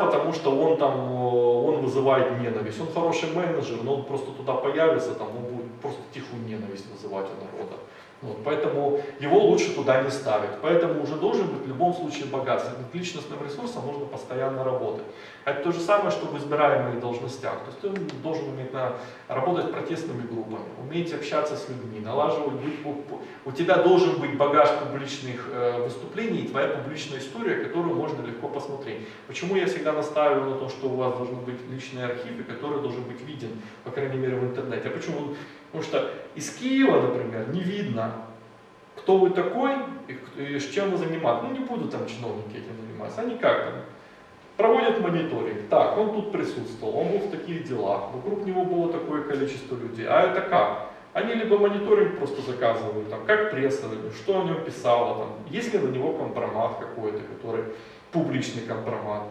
потому что он там, э, он вызывает ненависть. Он хороший менеджер, но он просто туда появится, там, он будет просто тихую ненависть вызывать у народа. Вот, поэтому его лучше туда не ставить. Поэтому уже должен быть в любом случае богат. С этим личностным ресурсом нужно постоянно работать. А Это то же самое, что в избираемых должностях. То есть ты должен уметь на- работать протестными группами, уметь общаться с людьми, налаживать, быть, у- тебя должен быть багаж публичных э, выступлений и твоя публичная история, которую можно легко посмотреть. Почему я всегда настаиваю на том, что у вас должны быть личные архивы, который должен быть виден, крайней мере, в интернете. А почему? Потому что из Киева, например, не видно, кто вы такой и, с чем вы занимаетесь. Ну, не будут там чиновники этим заниматься. Они как там? Проводят мониторинг. Так, он тут присутствовал, он был в таких делах, вокруг него было такое количество людей. А это как? Они либо мониторинг просто заказывают, там, как пресса, что о нем писала, там, есть ли на него компромат какой-то, который публичный компромат.